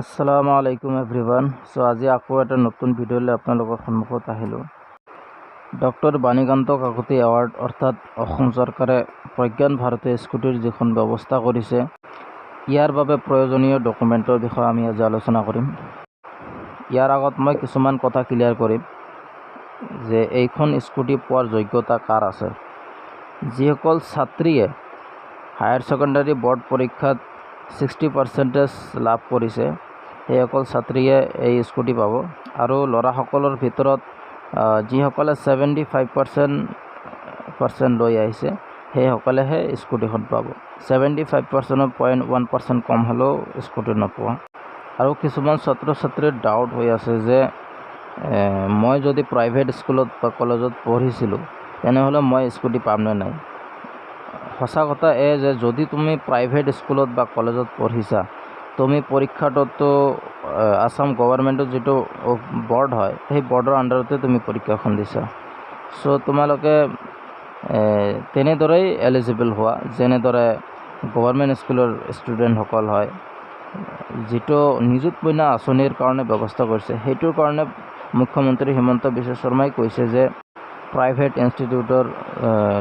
আসসালামু আলাইকুম এভৰিৱান চ' আজি আকৌ এটা নতুন ভিডিঅ'লৈ আপোনালোকৰ সন্মুখত আহিলোঁ। ডক্টৰ বাণীকান্ত কাকতি এৱাৰ্ড অৰ্থাৎ অসম চৰকাৰে প্ৰজ্ঞান ভাৰতী স্কুটিৰ যিখন ব্যৱস্থা কৰিছে ইয়াৰ বাবে প্ৰয়োজনীয় ডকুমেণ্টৰ বিষয়ে আমি আজি আলোচনা কৰিম। ইয়াৰ আগত মই কিছুমান কথা ক্লিয়াৰ কৰিম যে এইখন স্কুটি পোৱাৰ যোগ্যতা কাৰ আছে? যিসকল ছাত্ৰীয়ে হায়াৰ ছেকেণ্ডাৰী বৰ্ড পৰীক্ষাত ছিক্সটি পাৰ্চেণ্টেজ লাভ কৰিছে সেইসকল ছাত্ৰীয়ে এই স্কুটি পাব। আৰু ল'ৰাসকলৰ ভিতৰত যিসকলে ছেভেণ্টি ফাইভ পাৰ্চেণ্ট পাৰ্চেণ্ট লৈ আহিছে সেইসকলেহে স্কুটিখন পাব। ছেভেণ্টি ফাইভ পাৰ্চেণ্টৰ পইণ্ট ওৱান পাৰ্চেণ্ট কম হ'লেও স্কুটি নোপোৱা। আৰু কিছুমান ছাত্ৰ ছাত্ৰীৰ ডাউট হৈ আছে যে মই যদি প্ৰাইভেট স্কুলত বা কলেজত পঢ়িছিলোঁ তেনেহ'লে মই স্কুটি পামনে নাই? সঁচা কথা এই যে যদি তুমি প্ৰাইভেট স্কুলত বা কলেজত পঢ়িছা তুমি পৰীক্ষাটোতো আছাম গভৰ্ণমেণ্টৰ যিটো বৰ্ড হয় সেই বৰ্ডৰ আণ্ডাৰতে তুমি পৰীক্ষাখন দিছা। চ' তোমালোকে তেনেদৰেই এলিজিবল হোৱা যেনেদৰে গভৰ্ণমেণ্ট স্কুলৰ ষ্টুডেণ্টসকল হয় যিটো নিযুত মইনা আঁচনিৰ কাৰণে ব্যৱস্থা কৰিছে সেইটোৰ কাৰণে মুখ্যমন্ত্ৰী হিমন্ত বিশ্ব শৰ্মাই কৈছে যে প্ৰাইভেট ইনষ্টিটিউটৰ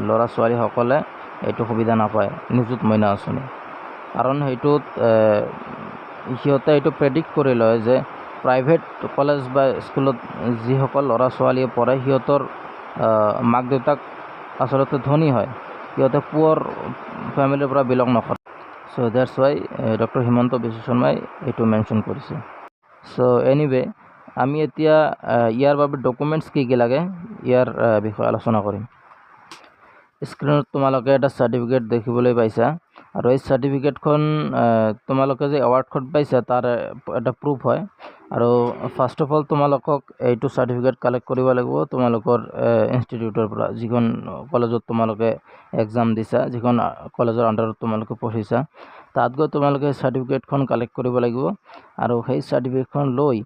ল'ৰা ছোৱালীসকলে এইটো সুবিধা নাপায় নিযুত মইনা আঁচনি। কাৰণ সেইটোত সিহঁতে এইটো প্ৰেডিক্ট কৰি লয় যে প্ৰাইভেট কলেজ বা স্কুলত যিসকল ল'ৰা ছোৱালীয়ে পঢ়ে, সিহঁতৰ মাক দেউতাক আচলতে ধনী হয়। সিহঁতে পুৱৰ ফেমিলিৰ পৰা বিলং নকৰে। So' that's why doctor Himanta Biswa শৰ্মাই এইটো মেনশ্যন কৰিছে। চ' এনিৱে আমি এতিয়া ইয়াৰ বাবে ডকুমেণ্টছ কি কি লাগে, ইয়াৰ বিষয়ে আলোচনা কৰিম। স্ক্ৰীণত তোমালোকে এটা চাৰ্টিফিকেট দেখিবলৈ পাইছা। আৰু এই চাৰ্টিফিকেটখন তোমালোকে যে এৱাৰ্ডখন পাইছা তাৰ এটা প্ৰুফ হয়। আৰু ফাৰ্ষ্ট অফ অল তোমালোকক এইটো চাৰ্টিফিকেট কালেক্ট কৰিব লাগিব তোমালোকৰ ইনষ্টিটিউটৰ পৰা যিখন কলেজত তোমালোকে এক্সাম দিছা যিখন কলেজৰ আণ্ডাৰত তোমালোকে পঢ়িছা। তাত গৈ তোমালোকে চাৰ্টিফিকেটখন কালেক্ট কৰিব লাগিব। আৰু সেই চাৰ্টিফিকেটখন লৈ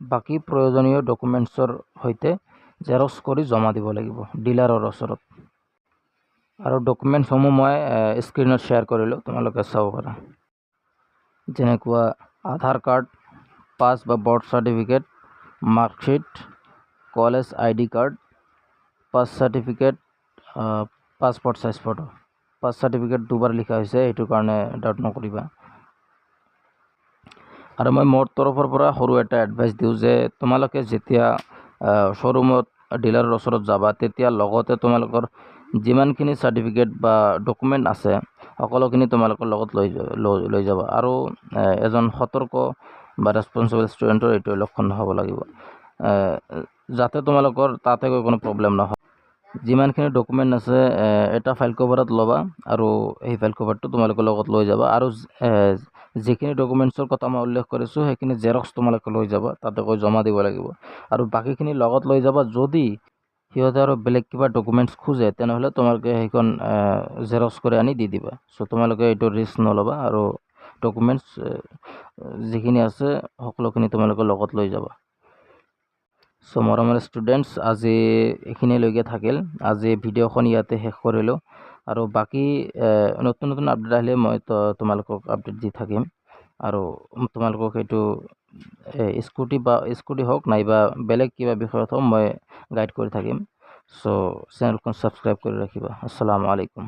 বাকী প্ৰয়োজনীয় ডকুমেণ্টছৰ সৈতে জেৰক্স কৰি জমা দিব লাগিব ডিলাৰৰ ওচৰত। আৰু ডকুমেণ্টছসমূহ মই স্ক্ৰীণত শ্বেয়াৰ কৰিলোঁ। তোমালোকে চাব পাৰা। যেনেকুৱা আধাৰ কাৰ্ড পাছ বা birth certificate marksheet college I D card pass certificate passport size photo pass certificate দুবাৰ লিখা হৈছে সেইটো কাৰণে ডাউট নকৰিবা। আৰু মই মোৰ তৰফৰ পৰা সৰু এটা এডভাইচ দিওঁ যে তোমালোকে যেতিয়া শ্ব'ৰুমত ডিলাৰৰ ওচৰত যাবা তেতিয়া লগতে তোমালোকৰ যিমানখিনি চাৰ্টিফিকেট বা ডকুমেণ্ট আছে সকলোখিনি তোমালোকৰ লগত লৈ লৈ যাবা। আৰু এজন সতৰ্ক বা ৰেচপনচিবল ষ্টুডেণ্টৰ এইটো লক্ষণ হ'ব লাগিব। যাতে তোমালোকৰ তাতে গৈ কোনো প্ৰব্লেম নহয়। যিমানখিনি ডকুমেণ্ট আছে এটা ফাইল কভাৰত ল'বা আৰু সেই ফাইল কভাৰটো তোমালোকৰ লগত লৈ যাবা। আৰু যিখিনি ডকুমেণ্টছৰ কথা মই উল্লেখ কৰিছোঁ সেইখিনি জেৰক্স তোমালোকে লৈ যাবা। তাতে গৈ জমা দিব লাগিব। আৰু বাকীখিনি লগত লৈ যাবা যদি সিহঁতে আৰু বেলেগ কিবা ডকুমেণ্টছ খোজে তেনেহ'লে তোমালোকে সেইখন জেৰক্স কৰি আনি দি দিবা। চ' তোমালোকে এইটো ৰিস্ক নল'বা আৰু ডকুমেণ্টছ যিখিনি আছে সকলোখিনি তোমালোকে লগত লৈ যাবা। চ' মৰমৰ ষ্টুডেণ্টছ আজি এইখিনিলৈকে থাকিল। আজি ভিডিঅ'খন ইয়াতে শেষ কৰিলোঁ। আৰু বাকী নতুন নতুন আপডেট আহিলে মই তোমালোকক আপডেট দি থাকিম। আৰু তোমালোকক এইটো স্কুটি বা স্কুটি হওক নাইবা বেলেগ কিবা বিষয়ত হওক মই গাইড কৰি থাকিম। চ' চেনেলখন ছাবস্ক্ৰাইব কৰি ৰাখিবা। আসসালামু আলাইকুম